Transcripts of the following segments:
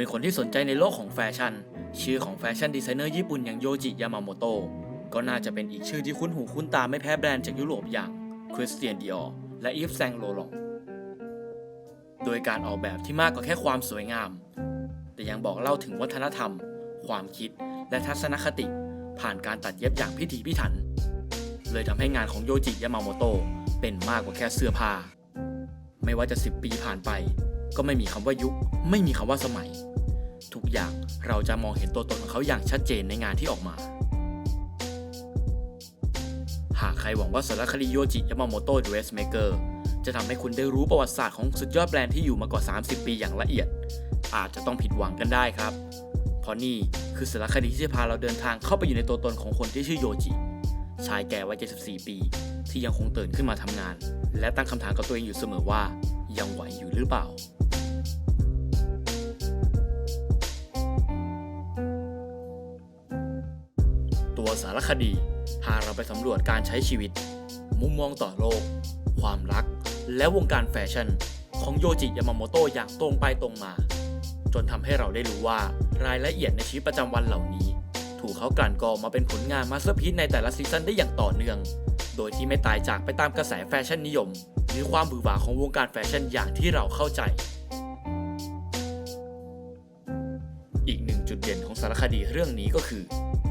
เป็นคนที่สนใจในโลกของแฟชั่น ชื่อของแฟชั่นดีไซเนอร์ญี่ปุ่นอย่างโยจิยามาโมโตะก็น่าจะเป็นอีกชื่อที่คุ้นหูคุ้นตาไม่แพ้แบรนด์จากยุโรปอย่างคริสเตียนดิออและอีฟแซงโลลองโดยการออกแบบที่มากกว่าแค่ความสวยงาม แต่ยังบอกเล่าถึงวัฒนธรรม ความคิด และทัศนคติ ผ่านการตัดเย็บอย่างพิถีพิถัน เลยทำให้งานของโยจิยามาโมโตะเป็นมากกว่าแค่เสื้อผ้า ไม่ว่าจะ 10 ปีผ่านไป ก็ไม่มีคำว่ายุค ไม่มีคำว่าสมัย ทุกอย่างเราจะมองเห็นตัวตนของเขาอย่างชัดเจนในงานที่ออกมา หากใครหวังว่าสารคดีโยจิยามาโมโตะ Dressmaker จะทำให้คุณได้รู้ประวัติศาสตร์ของสุดยอดแบรนด์ที่อยู่มากว่า 30 ปีอย่างละเอียด อาจจะต้องผิดหวังกันได้ครับ เพราะนี่คือสารคดีที่จะพาเราเดินทางเข้าไปอยู่ในตัวตนของคนที่ชื่อโยจิชายแก่วัย 74 ปี ที่ยังคงตื่นขึ้นมาทำงาน และตั้งคำถามกับตัวเองอยู่เสมอว่า ยังไหวอยู่หรือเปล่า สารคดี พาเราไปสำรวจการใช้ชีวิต มุมมองต่อโลก ความรัก และวงการแฟชั่น ของโยจิยามาโมโตะอย่างตรงไปตรงมา จนทำให้เราได้รู้ว่ารายละเอียดในชีวิตประจำวันเหล่านี้ ถูกเขากลั่นกรองมาเป็นผลงานมาสเตอร์พีซในแต่ละซีซั่นได้อย่างต่อเนื่อง โดยที่ไม่ตายจากไปตามกระแสแฟชั่นนิยม หรือความบือหวาของวงการแฟชั่นอย่างที่เราเข้าใจ อีกหนึ่งจุดเด่นของสารคดีเรื่องนี้ก็คือ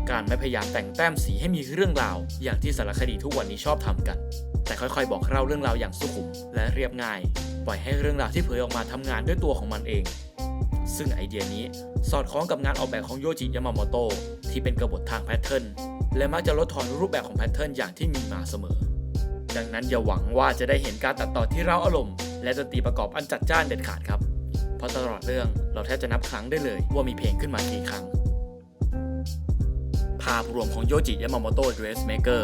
การไม่พยายามแต่งแต้มสีให้มีเรื่องราว อย่างที่สารคดีทุกวันนี้ชอบทำกัน แต่ค่อยๆ บอกเล่าเรื่องราวอย่างสุขุมและเรียบง่าย ปล่อยให้เรื่องราวที่เผยออกมาทำงานด้วยตัวของมันเอง ซึ่งไอเดียนี้สอดคล้องกับงานออกแบบของโยจิยามาโมโตะที่เป็นกระบฏทางแพทเทิร์นและมักจะลดทอนรูปแบบของแพทเทิร์นอย่างที่มีมาเสมอ ดังนั้นอย่าหวังว่าจะได้เห็นการตัดต่อที่เร้าอารมณ์และดนตรีประกอบอันจัดจ้านเด็ดขาดครับ เพราะตลอดเรื่องเราแทบจะนับครั้งได้เลย ว่ามีเพลงขึ้นมากี่ครั้ง ภาพรวมของโยจิยามาโมโตะ Dressmaker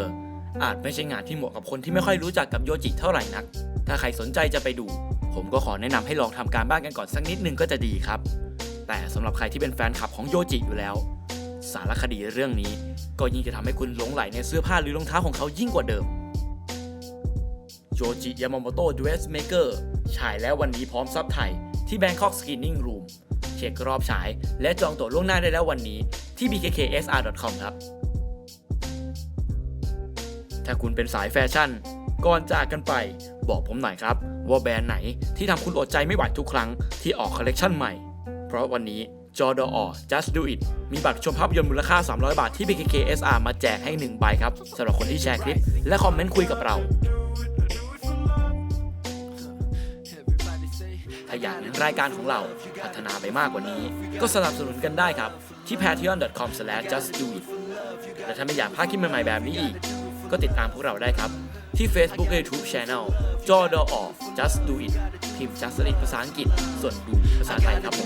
อาจไม่ใช่งานที่เหมาะกับคนที่ไม่ค่อยรู้จักกับโยจิเท่าไหร่นัก ถ้าใครสนใจจะไปดู ผมก็ขอแนะนำให้ลองทำการบ้านกันก่อนสักนิดนึงก็จะดีครับ แต่สำหรับใครที่เป็นแฟนคลับของโยจิอยู่แล้ว สารคดีเรื่องนี้ ก็ยิ่งจะทำให้คุณหลงไหลในเสื้อผ้าหรือรองเท้าของเขายิ่งกว่าเดิม โยจิยามาโมโตะ Dressmaker ฉายแล้ววันนี้พร้อมซับไทย ที่ Bangkok Screening Room เช็ครอบฉาย และจองตั๋วล่วงหน้าได้แล้ววันนี้ที่ bkksr.com ครับ ถ้าคุณเป็นสายแฟชั่น ก่อนจากกันไป บอกผมหน่อยครับ ว่าแบรนด์ไหนที่ทำคุณอดใจไม่ไหวทุกครั้งที่ออกคอลเลกชันใหม่ เพราะวันนี้จอดอ just do it มีบัตรชมภาพยนตร์มูลค่า 300 บาทที่ BKKSR มาแจกให้1ใบครับสำหรับคนที่แชร์คลิป และคอมเมนต์คุยกับเรา ยากเห็นรายการของเราพัฒนาไปมากกว่านี้ ก็สนับสนุนกันได้ครับ ที่ patreon.com/justdoit และถ้าไม่อยากพลาดคลิปใหม่ๆแบบนี้อีก ก็ติดตามพวกเราได้ครับ ที่ Facebook และ YouTube Channel จอดอ just do it พิมพ์ just do it ภาษาอังกฤษ ส่วนดูภาษาไทยครับผม